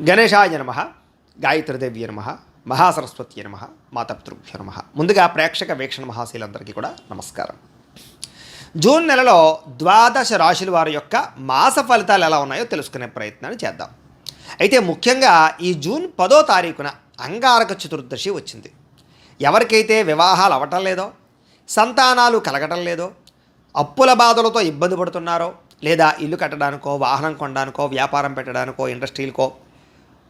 గణేశాయ నమ గాయత్రిదేవ్య నమ మహాసరస్వతి నమ మాతపితృభ్యో నమ. ముందుగా ప్రేక్షక వీక్షణ మహాశీలందరికీ కూడా నమస్కారం. జూన్ నెలలో ద్వాదశ రాశుల వారి యొక్క మాస ఫలితాలు ఎలా ఉన్నాయో తెలుసుకునే ప్రయత్నాన్ని చేద్దాం. అయితే ముఖ్యంగా ఈ జూన్ పదో తారీఖున అంగారక చతుర్దశి వచ్చింది. ఎవరికైతే వివాహాలు అవ్వటం లేదో సంతానాలు కలగటం లేదో అప్పుల బాధలతో ఇబ్బంది పడుతున్నారో లేదా ఇల్లు కట్టడానికో వాహనం కొనడానికో వ్యాపారం పెట్టడానికో ఇండస్ట్రీలకో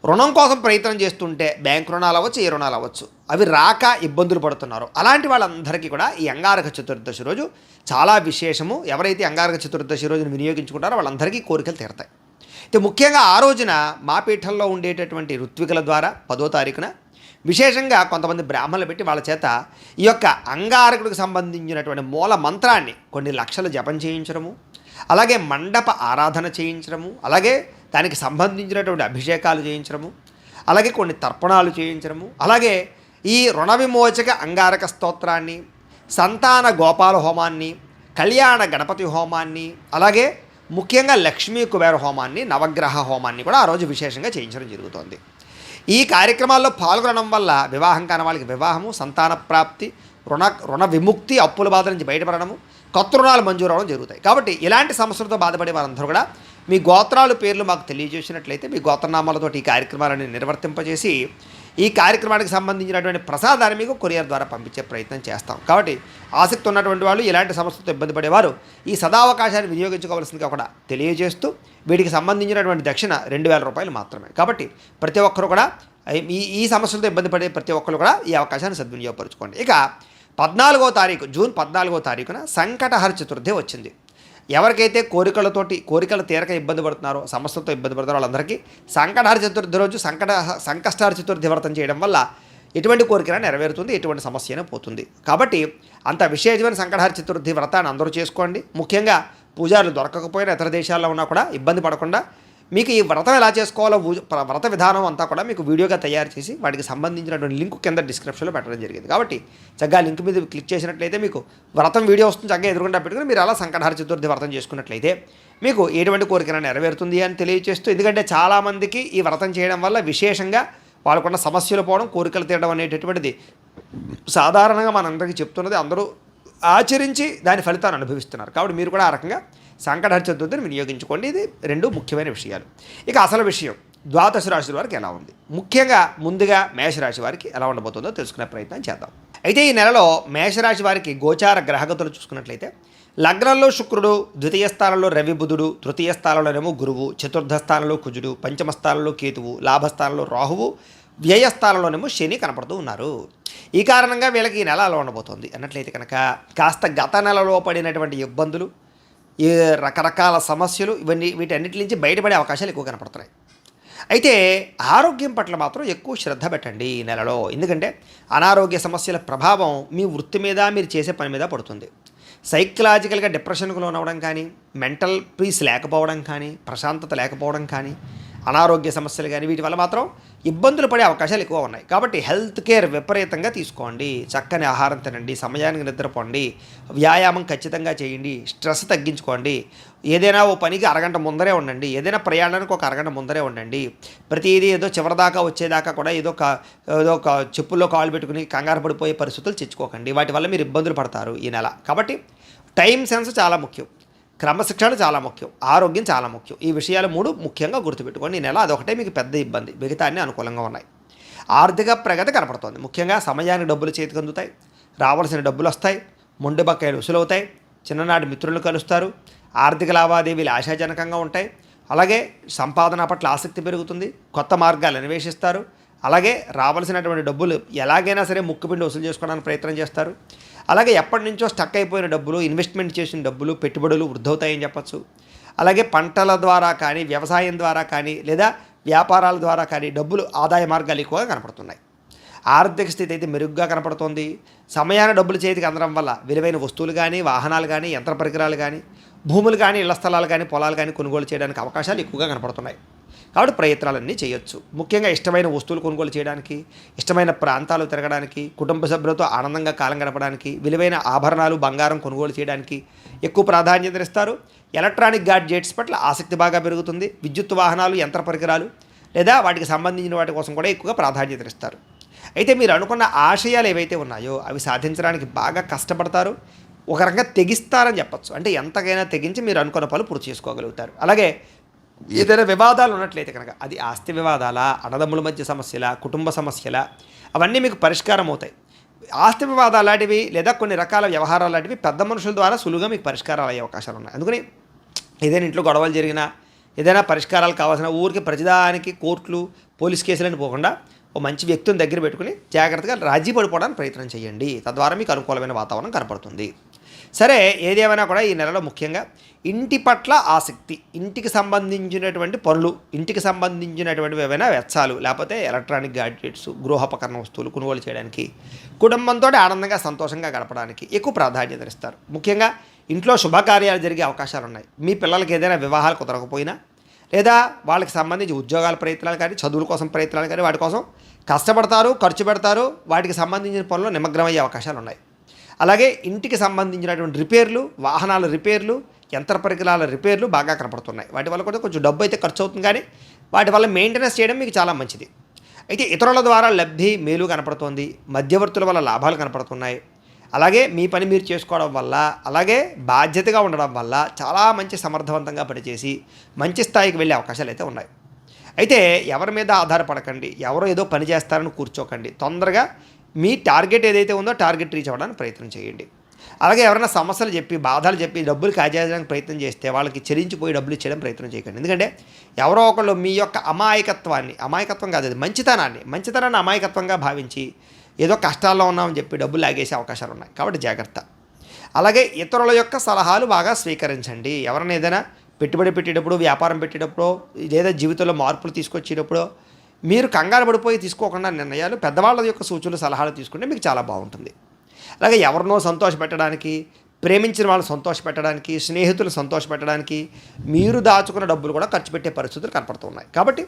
రుణం కోసం ప్రయత్నం చేస్తుంటే బ్యాంక్ రుణాలు అవ్వచ్చు ఏ రుణాలు అవ్వచ్చు. అవి రాక ఇబ్బందులు పడుతున్నారు. అలాంటి వాళ్ళందరికీ కూడా ఈ అంగారక చతుర్దశి రోజు చాలా విశేషము. ఎవరైతే అంగారక చతుర్దశి రోజును వినియోగించుకుంటారో వాళ్ళందరికీ కోరికలు తీరతాయి. అయితే ముఖ్యంగా ఆ రోజున మా పీఠంలో ఉండేటటువంటి ఋత్వికుల ద్వారా పదో తారీఖున విశేషంగా కొంతమంది బ్రాహ్మణులు పెట్టి వాళ్ళ చేత ఈ యొక్క అంగారకుడికి సంబంధించినటువంటి మూల మంత్రాన్ని కొన్ని లక్షలు జపం చేయించడము అలాగే మండప ఆరాధన చేయించడము అలాగే దానికి సంబంధించినటువంటి అభిషేకాలు చేయించడము అలాగే కొన్ని తర్పణాలు చేయించడము అలాగే ఈ రుణ విమోచక అంగారక స్తోత్రాన్ని సంతాన గోపాల హోమాన్ని కళ్యాణ గణపతి హోమాన్ని అలాగే ముఖ్యంగా లక్ష్మీ కుబేర హోమాన్ని నవగ్రహ హోమాన్ని కూడా ఆ రోజు విశేషంగా చేయించడం జరుగుతోంది. ఈ కార్యక్రమాల్లో పాల్గొనడం వల్ల వివాహం కాని వాళ్ళకి వివాహము సంతాన ప్రాప్తి రుణ రుణ విముక్తి అప్పుల బాధ నుంచి బయటపడడము కొత్త రుణాలు మంజూరు అవడం జరుగుతాయి. కాబట్టి ఇలాంటి సమస్యలతో బాధపడే వారందరూ కూడా మీ గోత్రాలు పేర్లు మాకు తెలియజేసినట్లయితే మీ గోత్రనామాలతో ఈ కార్యక్రమాలను నిర్వర్తింపజేసి ఈ కార్యక్రమానికి సంబంధించినటువంటి ప్రసాదాన్ని మీకు కొరియర్ ద్వారా పంపించే ప్రయత్నం చేస్తాం. కాబట్టి ఆసక్తి ఉన్నటువంటి వాళ్ళు ఇలాంటి సమస్యలతో ఇబ్బంది పడేవారు ఈ సదావకాశాన్ని వినియోగించుకోవాల్సిందిగా కూడా తెలియజేస్తూ వీటికి సంబంధించినటువంటి దక్షిణ రెండు వేల రూపాయలు మాత్రమే. కాబట్టి ప్రతి ఒక్కరు కూడా ఈ ఈ సమస్యలతో ఇబ్బంది పడే ప్రతి ఒక్కరు కూడా ఈ అవకాశాన్ని సద్వినియోగపరచుకోండి. ఇక పద్నాలుగో తారీఖు జూన్ పద్నాలుగో తారీఖున సంకటహర చతుర్థి వచ్చింది. ఎవరికైతే కోరికలతోటి కోరికలు తీరక ఇబ్బంది పడుతున్నారో సమస్యలతో ఇబ్బంది పడుతున్నారో వాళ్ళందరికీ సంకటహర చతుర్థి రోజు సంకట సంకష్టహర చతుర్థి వ్రతం చేయడం వల్ల ఎటువంటి కోరికన నెరవేరుతుంది ఎటువంటి సమస్యనే పోతుంది. కాబట్టి అంత విశేషమైన సంకటహర చతుర్థి వ్రతాన్ని అందరూ చేసుకోండి. ముఖ్యంగా పూజారులు దొరకకపోయినా ఇతర దేశాల్లో ఉన్నా కూడా ఇబ్బంది పడకుండా మీకు ఈ వ్రతం ఎలా చేసుకోవాలో వ్రత విధానం అంతా కూడా మీకు వీడియోగా తయారు చేసి వాటికి సంబంధించినటువంటి లింక్ కింద డిస్క్రిప్షన్లో పెట్టడం జరిగింది. కాబట్టి చక్కగా లింక్ మీద క్లిక్ చేసినట్లయితే మీకు వ్రతం వీడియో వస్తుంది. చక్కగా ఎదురుకుండా పెట్టుకుని మీరు అలా సంకటహార చతుర్థి వ్రతం చేసుకున్నట్లయితే మీకు ఎటువంటి కోరికన నెరవేరుతుంది అని తెలియజేస్తూ ఎందుకంటే చాలామందికి ఈ వ్రతం చేయడం వల్ల విశేషంగా వాళ్ళకున్న సమస్యలు పోవడం కోరికలు తీయడం అనేటటువంటిది సాధారణంగా మనందరికీ చెప్తున్నది. అందరూ ఆచరించి దాని ఫలితాన్ని అనుభవిస్తున్నారు. కాబట్టి మీరు కూడా ఆ రకంగా సంకటహర చతుర్థిని వినియోగించుకోండి. ఇది రెండు ముఖ్యమైన విషయాలు. ఇక అసలు విషయం ద్వాదశ రాశుల వారికి ఎలా ఉంది? ముఖ్యంగా ముందుగా మేషరాశి వారికి ఎలా ఉండబోతుందో తెలుసుకునే ప్రయత్నం చేద్దాం. అయితే ఈ నెలలో మేషరాశి వారికి గోచార గ్రహగతులు చూసుకున్నట్లయితే లగ్నంలో శుక్రుడు ద్వితీయ స్థానంలో రవి బుధుడు తృతీయ స్థానంలోనేమో గురువు చతుర్థ స్థానంలో కుజుడు పంచమ స్థానంలో కేతువు లాభస్థానంలో రాహువు వ్యయస్థానంలోనేమో శని కనపడుతూ ఉన్నారు. ఈ కారణంగా వీళ్ళకి ఈ నెల అలా ఉండబోతోంది. అన్నట్లయితే కనుక కాస్త గత నెలలో పడినటువంటి ఇబ్బందులు ఈ రకరకాల సమస్యలు ఇవన్నీ వీటన్నిటి నుంచి బయటపడే అవకాశాలు ఎక్కువ కనపడుతున్నాయి. అయితే ఆరోగ్యం పట్ల మాత్రం ఎక్కువ శ్రద్ధ పెట్టండి ఈ నెలలో. ఎందుకంటే అనారోగ్య సమస్యల ప్రభావం మీ వృత్తి మీద మీరు చేసే పని మీద పడుతుంది. సైకలాజికల్గా డిప్రెషన్కు లోనవడం కానీ మెంటల్ పీస్ లేకపోవడం కానీ ప్రశాంతత లేకపోవడం కానీ అనారోగ్య సమస్యలు కానీ వీటి వల్ల మాత్రం ఇబ్బందులు పడే అవకాశాలు ఎక్కువ ఉన్నాయి. కాబట్టి హెల్త్ కేర్ విపరీతంగా తీసుకోండి. చక్కని ఆహారం తినండి. సమయానికి నిద్రపోండి. వ్యాయామం ఖచ్చితంగా చేయండి. స్ట్రెస్ తగ్గించుకోండి. ఏదైనా ఓ పనికి అరగంట ముందరే ఉండండి. ఏదైనా ప్రయాణానికి ఒక అరగంట ముందరే ఉండండి. ప్రతిదీ ఏదో చివరిదాకా వచ్చేదాకా కూడా ఏదో ఒక ఏదో ఒక చెప్పుల్లో కాలు పెట్టుకుని కంగారు పడిపోయే పరిస్థితులు తెచ్చుకోకండి. వాటి వల్ల మీరు ఇబ్బందులు పడతారు ఈ నెల. కాబట్టి టైం సెన్స్ చాలా ముఖ్యం. క్రమశిక్షణ చాలా ముఖ్యం ఆరోగ్యం చాలా ముఖ్యం. ఈ విషయాలు మూడు ముఖ్యంగా గుర్తుపెట్టుకోండి. ఈ నెల అదొకటే మీకు పెద్ద ఇబ్బంది. మిగతా అన్ని అనుకూలంగా ఉన్నాయి. ఆర్థిక ప్రగతి కనపడుతోంది. ముఖ్యంగా సమయానికి డబ్బులు చేతికి అందుతాయి. రావాల్సిన డబ్బులు వస్తాయి. ముండి బకాయిలు వసూలవుతాయి. చిన్ననాటి మిత్రులను కలుస్తారు. ఆర్థిక లావాదేవీలు ఆశాజనకంగా ఉంటాయి. అలాగే సంపాదన పట్ల ఆసక్తి పెరుగుతుంది. కొత్త మార్గాలు అన్వేషిస్తారు. అలాగే రావాల్సినటువంటి డబ్బులు ఎలాగైనా సరే ముక్కుపిండి వసూలు చేసుకోవడానికి ప్రయత్నం చేస్తారు. అలాగే ఎప్పటి నుంచో స్టక్ అయిపోయిన డబ్బులు ఇన్వెస్ట్మెంట్ చేసిన డబ్బులు పెట్టుబడులు వృద్ధవుతాయని చెప్పచ్చు. అలాగే పంటల ద్వారా కానీ వ్యవసాయం ద్వారా కానీ లేదా వ్యాపారాల ద్వారా కానీ డబ్బులు ఆదాయ మార్గాలు ఎక్కువగా కనపడుతున్నాయి. ఆర్థిక స్థితి అయితే మెరుగ్గా కనపడుతోంది. సమయాన డబ్బులు చేతికి అందడం వల్ల విలువైన వస్తువులు కానీ వాహనాలు కానీ యంత్ర పరికరాలు కానీ భూములు కానీ ఇళ్ళ స్థలాలు కానీ పొలాలు కానీ కొనుగోలు చేయడానికి అవకాశాలు ఎక్కువగా కనపడుతున్నాయి. కాబట్టి ప్రయత్నాలన్నీ చేయొచ్చు. ముఖ్యంగా ఇష్టమైన వస్తువులు కొనుగోలు చేయడానికి ఇష్టమైన ప్రాంతాలు తిరగడానికి కుటుంబ సభ్యులతో ఆనందంగా కాలం గడపడానికి విలువైన ఆభరణాలు బంగారం కొనుగోలు చేయడానికి ఎక్కువ ప్రాధాన్యత ఇస్తారు ఎలక్ట్రానిక్ గాడ్జెట్స్ పట్ల ఆసక్తి బాగా పెరుగుతుంది. విద్యుత్ వాహనాలు యంత్ర పరికరాలు లేదా వాటికి సంబంధించిన వాటి కోసం కూడా ఎక్కువగా ప్రాధాన్యత ఇస్తారు అయితే మీరు అనుకున్న ఆశయాలు ఏవైతే ఉన్నాయో అవి సాధించడానికి బాగా కష్టపడతారు. ఒక రకంగా తెగిస్తారని చెప్పొచ్చు. అంటే ఎంతకైనా తెగించి మీరు అనుకున్న పనులు పూర్తి చేసుకోగలుగుతారు. అలాగే ఏదైనా వివాదాలు ఉన్నట్లయితే కనుక అది ఆస్తి వివాదాలా అన్నదమ్ముల మధ్య సమస్యల కుటుంబ సమస్యల అవన్నీ మీకు పరిష్కారం అవుతాయి. ఆస్తి వివాదాలు లాంటివి లేదా కొన్ని రకాల వ్యవహారాలు లాంటివి పెద్ద మనుషుల ద్వారా సులువుగా మీకు పరిష్కారాలు అయ్యే అవకాశాలు ఉన్నాయి. అందుకని ఏదైనా ఇంట్లో గొడవలు జరిగినా ఏదైనా పరిష్కారాలు కావాల్సిన ఊరికి ప్రజదానికి కోర్టులు పోలీస్ కేసులని పోకుండా ఓ మంచి వ్యక్తిని దగ్గర పెట్టుకుని జాగ్రత్తగా రాజీ పడిపోవడానికి ప్రయత్నం చేయండి. తద్వారా మీకు అనుకూలమైన వాతావరణం కనపడుతుంది. సరే ఏదేమైనా కూడా ఈ నెలలో ముఖ్యంగా ఇంటి పట్ల ఆసక్తి ఇంటికి సంబంధించినటువంటి పనులు ఇంటికి సంబంధించినటువంటివి ఏవైనా వెచ్చాలు లేకపోతే ఎలక్ట్రానిక్ గ్యాడ్జెట్స్ గృహోపకరణ వస్తువులు కొనుగోలు చేయడానికి కుటుంబంతో ఆనందంగా సంతోషంగా గడపడానికి ఎక్కువ ప్రాధాన్యత ఇస్తారు. ముఖ్యంగా ఇంట్లో శుభకార్యాలు జరిగే అవకాశాలు ఉన్నాయి. మీ పిల్లలకి ఏదైనా వివాహాలు కుదరకపోయినా లేదా వాళ్ళకి సంబంధించి ఉద్యోగాల ప్రయత్నాలు కానీ చదువుల కోసం ప్రయత్నాలు కానీ వాటి కోసం కష్టపడతారు ఖర్చు పెడతారు వాటికి సంబంధించిన పనులు నిమగ్నమయ్యే అవకాశాలు ఉన్నాయి. అలాగే ఇంటికి సంబంధించినటువంటి రిపేర్లు వాహనాల రిపేర్లు యంత్ర పరికరాల రిపేర్లు బాగా కనపడుతున్నాయి. వాటి వల్ల కూడా కొంచెం డబ్బు అయితే ఖర్చు అవుతుంది కానీ వాటి వల్ల మెయింటెనెన్స్ చేయడం మీకు చాలా మంచిది. అయితే ఇతరుల ద్వారా లబ్ధి మేలు కనపడుతోంది మధ్యవర్తుల వల్ల లాభాలు కనపడుతున్నాయి. అలాగే మీ పని మీరు చేసుకోవడం వల్ల అలాగే బాధ్యతగా ఉండడం వల్ల చాలా మంచి సమర్థవంతంగా పనిచేసి మంచి స్థాయికి వెళ్ళే అవకాశాలు అయితే ఉన్నాయి. అయితే ఎవరి మీద ఆధారపడకండి ఎవరో ఏదో పని చేస్తారని కూర్చోకండి. తొందరగా మీ టార్గెట్ ఏదైతే ఉందో టార్గెట్ రీచ్ అవ్వడానికి ప్రయత్నం చేయండి. అలాగే ఎవరైనా సమస్యలు చెప్పి బాధలు చెప్పి డబ్బులు కాజేయడానికి ప్రయత్నం చేస్తే వాళ్ళకి చెల్లించిపోయి డబ్బులు ఇచ్చేయడం ప్రయత్నం చేయకండి. ఎందుకంటే ఎవరో ఒకళ్ళు మీ యొక్క అమాయకత్వాన్ని అమాయకత్వం కాదు అది మంచితనాన్ని మంచితనాన్ని అమాయకత్వంగా భావించి ఏదో కష్టాల్లో ఉన్నామని చెప్పి డబ్బులు లాగేసే అవకాశాలు ఉన్నాయి. కాబట్టి జాగ్రత్త. అలాగే ఇతరుల యొక్క సలహాలు బాగా స్వీకరించండి. ఎవరైనా ఏదైనా పెట్టుబడి పెట్టేటప్పుడు వ్యాపారం పెట్టేటప్పుడు లేదా జీవితంలో మార్పులు తీసుకొచ్చేటప్పుడు మీరు కంగారు పడిపోయి తీసుకోకుండా నిర్ణయాలు పెద్దవాళ్ళ యొక్క సూచనలు సలహాలు తీసుకుంటే మీకు చాలా బాగుంటుంది. అలాగే ఎవరినో సంతోషపెట్టడానికి ప్రేమించిన వాళ్ళని సంతోషపెట్టడానికి స్నేహితులు సంతోషపెట్టడానికి మీరు దాచుకున్న డబ్బులు కూడా ఖర్చు పెట్టే పరిస్థితులు కనపడుతున్నాయి కాబట్టి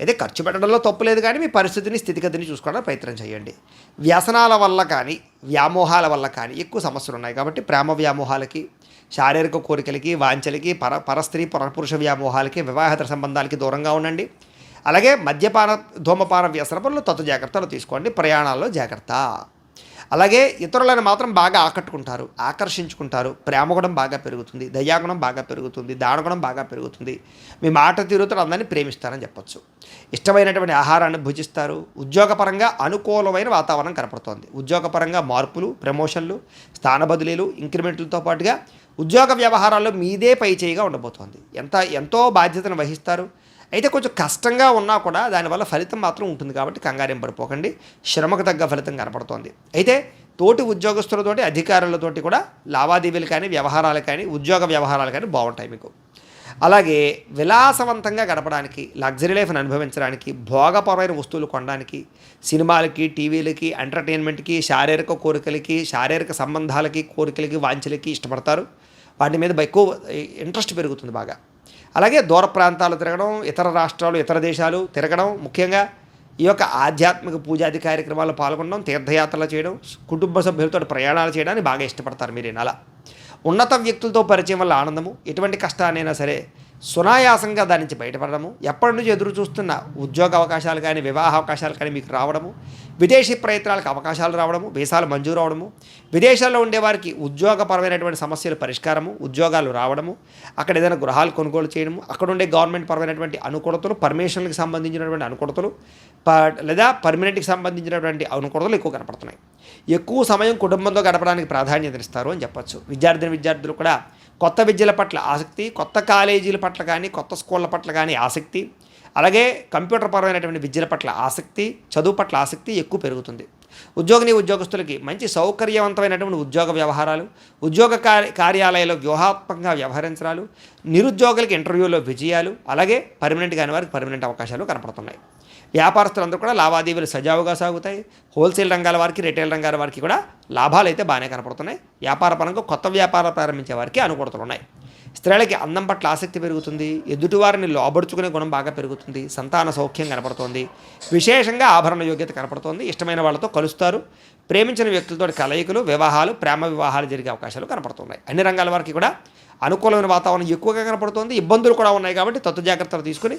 అయితే ఖర్చు పెట్టడంలో తప్పు లేదు కానీ మీ పరిస్థితిని స్థితిగతిని చూసుకోవడానికి ప్రయత్నం చేయండి. వ్యసనాల వల్ల కానీ వ్యామోహాల వల్ల కానీ ఎక్కువ సమస్యలు ఉన్నాయి. కాబట్టి ప్రేమ వ్యామోహాలకి శారీరక కోరికలకి వాంఛలకి పర పరస్త్రీ పరపురుష వ్యామోహాలకి వివాహేతర సంబంధాలకి దూరంగా ఉండండి. అలాగే మద్యపాన ధూమపాన వ్యసన పనులు తత్తు జాగ్రత్తలు తీసుకోండి ప్రయాణాల్లో జాగ్రత్త. అలాగే ఇతరులను మాత్రం బాగా ఆకట్టుకుంటారు ఆకర్షించుకుంటారు. ప్రేమగుణం బాగా పెరుగుతుంది దయాగుణం బాగా పెరుగుతుంది దానగుణం బాగా పెరుగుతుంది. మీ మాట తీరుతో అందరినీ ప్రేమిస్తారని చెప్పొచ్చు. ఇష్టమైనటువంటి ఆహారాన్ని భుజిస్తారు. ఉద్యోగపరంగా అనుకూలమైన వాతావరణం కనపడుతోంది. ఉద్యోగపరంగా మార్పులు ప్రమోషన్లు స్థాన బదిలీలు ఇంక్రిమెంట్లతో పాటుగా ఉద్యోగ వ్యవహారాల్లో మీదే పై చేయిగా ఉండబోతోంది. ఎంత ఎంతో బాధ్యతను వహిస్తారు. అయితే కొంచెం కష్టంగా ఉన్నా కూడా దానివల్ల ఫలితం మాత్రం ఉంటుంది కాబట్టి కంగారేం పడిపోకండి. శ్రమకు తగ్గ ఫలితం కనపడుతోంది. అయితే తోటి ఉద్యోగస్తులతోటి అధికారులతోటి కూడా లావాదేవీలు కానీ వ్యవహారాలు కానీ ఉద్యోగ వ్యవహారాలు కానీ బాగుంటాయి మీకు. అలాగే విలాసవంతంగా గడపడానికి లగ్జరీ లైఫ్ని అనుభవించడానికి భోగపరమైన వస్తువులు కొనడానికి సినిమాలకి టీవీలకి ఎంటర్టైన్మెంట్కి శారీరక కోరికలకి శారీరక సంబంధాలకి కోరికలకి వాంఛలకి ఇష్టపడతారు. వాటి మీద ఎక్కువ ఇంట్రెస్ట్ పెరుగుతుంది బాగా. అలాగే దూర ప్రాంతాలు తిరగడం ఇతర రాష్ట్రాలు ఇతర దేశాలు తిరగడం ముఖ్యంగా ఈ యొక్క ఆధ్యాత్మిక పూజాది కార్యక్రమాల్లో పాల్గొనడం తీర్థయాత్రలు చేయడం కుటుంబ సభ్యులతో ప్రయాణాలు చేయడానికి బాగా ఇష్టపడతారు మీరు అలా ఉన్నత వ్యక్తులతో పరిచయం వల్ల ఆనందము ఎటువంటి కష్టాన్నైనా సరే సునాయాసంగా దాని నుంచి బయటపడము ఎప్పటి నుంచి ఎదురు చూస్తున్న ఉద్యోగ అవకాశాలు కానీ వివాహ అవకాశాలు కానీ మీకు రావడము విదేశీ ప్రయత్నాలకు అవకాశాలు రావడము వీసాలు మంజూరు అవడము విదేశాల్లో ఉండేవారికి ఉద్యోగపరమైనటువంటి సమస్యలు పరిష్కారము ఉద్యోగాలు రావడము అక్కడ ఏదైనా గృహాలు కొనుగోలు చేయడము అక్కడ ఉండే గవర్నమెంట్ పరమైనటువంటి అనుకూలతలు పర్మిషన్లకు సంబంధించినటువంటి అనుకూలతలు ప- లేదా పర్మనెంట్కి సంబంధించినటువంటి అనుకూలతలు ఎక్కువ కనపడుతున్నాయి. ఎక్కువ సమయం కుటుంబంతో గడపడానికి ప్రాధాన్యత ఇస్తారు అని చెప్పచ్చు. విద్యార్థిని విద్యార్థులు కూడా కొత్త విద్యల పట్ల ఆసక్తి కొత్త కాలేజీల పట్ల కానీ కొత్త స్కూళ్ళ పట్ల కానీ ఆసక్తి అలాగే కంప్యూటర్ పరమైనటువంటి విద్యల పట్ల ఆసక్తి చదువు పట్ల ఆసక్తి ఎక్కువ పెరుగుతుంది. ఉద్యోగిని ఉద్యోగస్తులకి మంచి సౌకర్యవంతమైనటువంటి ఉద్యోగ వ్యవహారాలు ఉద్యోగ కార్య కార్యాలయాల్లో వ్యూహాత్మకంగా వ్యవహరించడాలు నిరుద్యోగులకి ఇంటర్వ్యూలో విజయాలు అలాగే పర్మనెంట్ కాని వారికి పర్మనెంట్ అవకాశాలు కనపడుతున్నాయి. వ్యాపారస్తులందరూ కూడా లావాదేవీలు సజావుగా సాగుతాయి. హోల్సేల్ రంగాల వారికి రిటైల్ రంగాల వారికి కూడా లాభాలు అయితే బాగానే కనపడుతున్నాయి. వ్యాపార పరంగా కొత్త వ్యాపారం ప్రారంభించే వారికి అనుకూలతలు ఉన్నాయి. స్త్రీలకి అందం పట్ల ఆసక్తి పెరుగుతుంది. ఎదుటివారిని లోబడుచుకునే గుణం బాగా పెరుగుతుంది. సంతాన సౌఖ్యం కనపడుతోంది. విశేషంగా ఆభరణ యోగ్యత కనపడుతోంది. ఇష్టమైన వాళ్ళతో కలుస్తారు. ప్రేమించిన వ్యక్తులతో కలయికలు వివాహాలు ప్రేమ వివాహాలు జరిగే అవకాశాలు కనపడుతున్నాయి. అన్ని రంగాల వారికి కూడా అనుకూలమైన వాతావరణం ఎక్కువగా కనపడుతోంది. ఇబ్బందులు కూడా ఉన్నాయి కాబట్టి తత్తు జాగ్రత్తలు తీసుకుని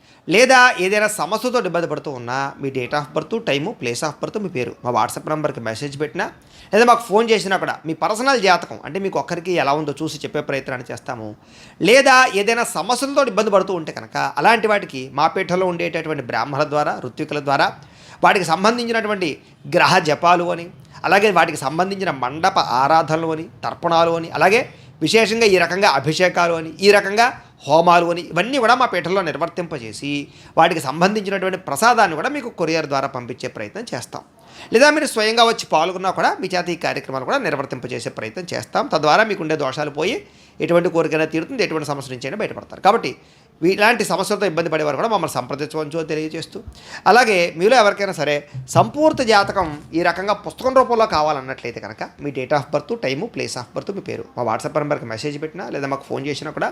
లేదా ఏదైనా సమస్యతో ఇబ్బంది పడుతూ ఉన్నా మీ date of birth time place of birth మీ పేరు. మా వాట్సాప్ నెంబర్కి మెసేజ్ పెట్టినా లేదా మాకు ఫోన్ చేసినా కూడా మీ పర్సనల్ జాతకం అంటే మీకు ఒక్కరికి ఎలా ఉందో చూసి చెప్పే ప్రయత్నాన్ని చేస్తాము. లేదా ఏదైనా సమస్యలతో ఇబ్బంది పడుతూ ఉంటే కనుక అలాంటి వాటికి మా పీఠంలో ఉండేటటువంటి బ్రాహ్మణుల ద్వారా ఋత్వికుల ద్వారా వాటికి సంబంధించినటువంటి గ్రహ జపాలు అని అలాగే వాటికి సంబంధించిన మండప ఆరాధనలు అని తర్పణాలు అని అలాగే విశేషంగా ఈ రకంగా అభిషేకాలు అని ఈ రకంగా హోమాలు అని ఇవన్నీ కూడా మా పీఠంలో నిర్వర్తింపజేసి వాటికి సంబంధించినటువంటి ప్రసాదాన్ని కూడా మీకు కొరియర్ ద్వారా పంపించే ప్రయత్నం చేస్తాం. లేదా మీరు స్వయంగా వచ్చి పాల్గొన్నా కూడా మీ చేత ఈ కార్యక్రమాలు కూడా నిర్వర్తింపజేసే ప్రయత్నం చేస్తాం. తద్వారా మీకు ఉండే దోషాలు పోయి ఎటువంటి కోరికైనా తీరుతుంది ఎటువంటి సమస్య నుంచి అయినా బయటపడతారు. కాబట్టి ఇలాంటి సమస్యలతో ఇబ్బంది పడేవారు కూడా మమ్మల్ని సంప్రదించవచ్చు తెలియజేస్తూ అలాగే మీలో ఎవరికైనా సరే సంపూర్తి జాతకం ఈ రకంగా పుస్తకం రూపంలో కావాలన్నట్లయితే కనుక మీ date of birth time place of birth మీ పేరు మా వాట్సాప్ నెంబర్కి మెసేజ్ పెట్టినా లేదా మాకు ఫోన్ చేసినా కూడా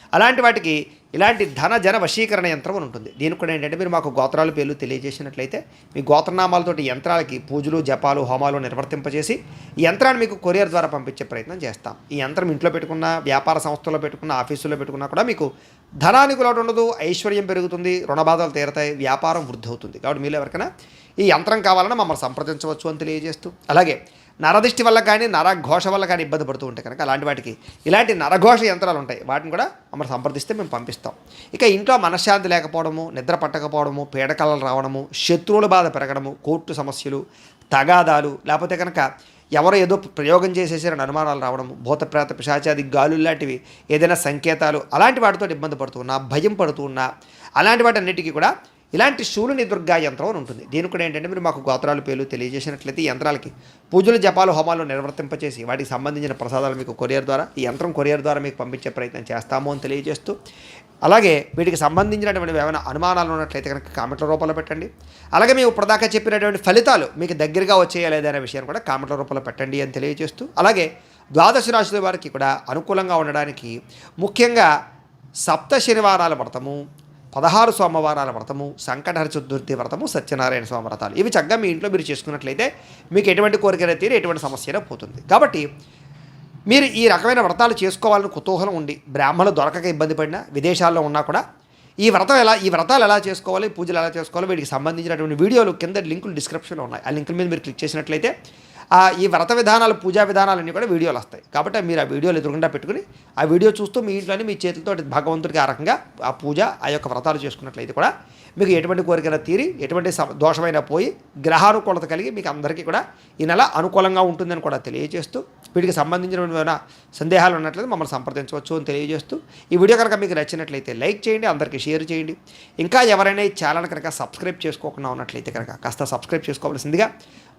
అలాంటి వాటికి ఇలాంటి ధన జన వశీకరణ యంత్రం అని ఉంటుంది. దీనికి కూడా ఏంటంటే మీరు మాకు గోత్రాలు పేర్లు తెలియజేసినట్లయితే మీ గోత్రనామాలతోటి యంత్రాలకి పూజలు జపాలు హోమాలు నిర్వర్తింపజేసి ఈ యంత్రాన్ని మీకు కొరియర్ ద్వారా పంపించే ప్రయత్నం చేస్తాం. ఈ యంత్రం ఇంట్లో పెట్టుకున్న వ్యాపార సంస్థలో పెట్టుకున్న ఆఫీసులో పెట్టుకున్నా కూడా మీకు ధనానికి లోటు ఉండదు ఐశ్వర్యం పెరుగుతుంది రుణబాధలు తీరతాయి వ్యాపారం వృద్ధి అవుతుంది. కాబట్టి మీరు ఎవరికైనా ఈ యంత్రం కావాలన్నా మమ్మల్ని సంప్రదించవచ్చు అని తెలియజేస్తూ. అలాగే నరదిష్టి వల్ల కానీ నరఘోష వల్ల కానీ ఇబ్బంది పడుతూ ఉంటాయి కనుక అలాంటి వాటికి ఇలాంటి నరఘోష యంత్రాలు ఉంటాయి. వాటిని కూడా మమ్మల్ని సంప్రదిస్తే మేము పంపిస్తాం. ఇక ఇంట్లో మనశ్శాంతి లేకపోవడము నిద్ర పట్టకపోవడము పీడకలలు రావడము శత్రువుల బాధ పెరగడము కోర్టు సమస్యలు తగాదాలు లేకపోతే కనుక ఎవరో ఏదో ప్రయోగం చేసేసారని అనుమానాలు రావడం భూతప్రేత పిశాచాది గాలు లాంటివి ఏదైనా సంకేతాలు అలాంటి వాటితో ఇబ్బంది పడుతూ ఉన్నా భయం పడుతూ ఉన్నా అలాంటి వాటి అన్నిటికీ కూడా ఇలాంటి శూలుని దుర్గా యంత్రం అని ఉంటుంది. దీని కూడా ఏంటంటే మీరు మాకు గోత్రాలు పేర్లు తెలియజేసినట్లయితే ఈ యంత్రాలకి పూజలు జపాలు హోమాలు నిర్వర్తింపచేసి వాటికి సంబంధించిన ప్రసాదాలు మీకు కొరియర్ ద్వారా ఈ యంత్రం కొరియర్ ద్వారా మీకు పంపించే ప్రయత్నం చేస్తాము అని తెలియజేస్తూ అలాగే వీటికి సంబంధించినటువంటి ఏమైనా అనుమానాలు ఉన్నట్లయితే కనుక కామెంట్ల రూపంలో పెట్టండి. అలాగే మేము ఇప్పటిదాకా చెప్పినటువంటి ఫలితాలు మీకు దగ్గరగా వచ్చేయా లేదనే విషయాన్ని కూడా కామెంట్ల రూపంలో పెట్టండి అని తెలియజేస్తూ అలాగే ద్వాదశ రాశుల వారికి కూడా అనుకూలంగా ఉండడానికి ముఖ్యంగా సప్త శనివారాల వ్రతము పదహారు సోమవారాల వ్రతము సంకటహర చతుర్థి వ్రతము సత్యనారాయణ స్వామి వ్రతాలు. ఇవి చక్కగా మీ ఇంట్లో మీరు చేసుకున్నట్లయితే మీకు ఎటువంటి కోరికైనా తీరు ఎటువంటి సమస్య పోతుంది. కాబట్టి మీరు ఈ రకమైన వ్రతాలు చేసుకోవాలని కుతూహలం ఉండి బ్రాహ్మణులు దొరకక ఇబ్బంది పడినా విదేశాల్లో ఉన్నా కూడా ఈ వ్రతం ఎలా ఈ వ్రతాలు ఎలా చేసుకోవాలి పూజలు ఎలా చేసుకోవాలి వీటికి సంబంధించినటువంటి వీడియోలు కింద లింకులు డిస్క్రిప్షన్లో ఉన్నాయి. ఆ లింకుల మీద మీరు క్లిక్ చేసినట్లయితే ఈ వ్రత విధానాలు పూజా విధానాలన్నీ కూడా వీడియోలు వస్తాయి. కాబట్టి మీరు ఆ వీడియోలు ఎదురుగుండా పెట్టుకుని ఆ వీడియో చూస్తూ మీ ఇంట్లోనే మీ చేతులతో భగవంతుడికి ఆ రకంగా ఆ పూజ ఆ యొక్క వ్రతాలు చేసుకున్నట్లయితే కూడా మీకు ఎటువంటి కోరికైనా తీరి ఎటువంటి దోషమైన దోషమైనా పోయి గ్రహానుకూలత కలిగి మీకు అందరికీ కూడా ఈ నెల అనుకూలంగా ఉంటుందని కూడా తెలియజేస్తూ వీటికి సంబంధించిన సందేహాలు ఉన్నట్లయితే మమ్మల్ని సంప్రదించవచ్చు అని తెలియజేస్తూ ఈ వీడియో కనుక మీకు నచ్చినట్లయితే లైక్ చేయండి అందరికీ షేర్ చేయండి. ఇంకా ఎవరైనా ఈ ఛానల్ కనుక సబ్స్క్రైబ్ చేసుకోకుండా ఉన్నట్లయితే కనుక కాస్త సబ్స్క్రైబ్ చేసుకోవాల్సిందిగా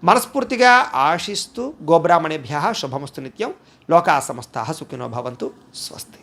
మనస్ఫూర్తిగా ఆశిస్తూ గోబ్రాహ్మణేభ్య శుభమస్తు నిత్యం. లోకా సమస్త సుఖినో భవంతు. స్వస్తి.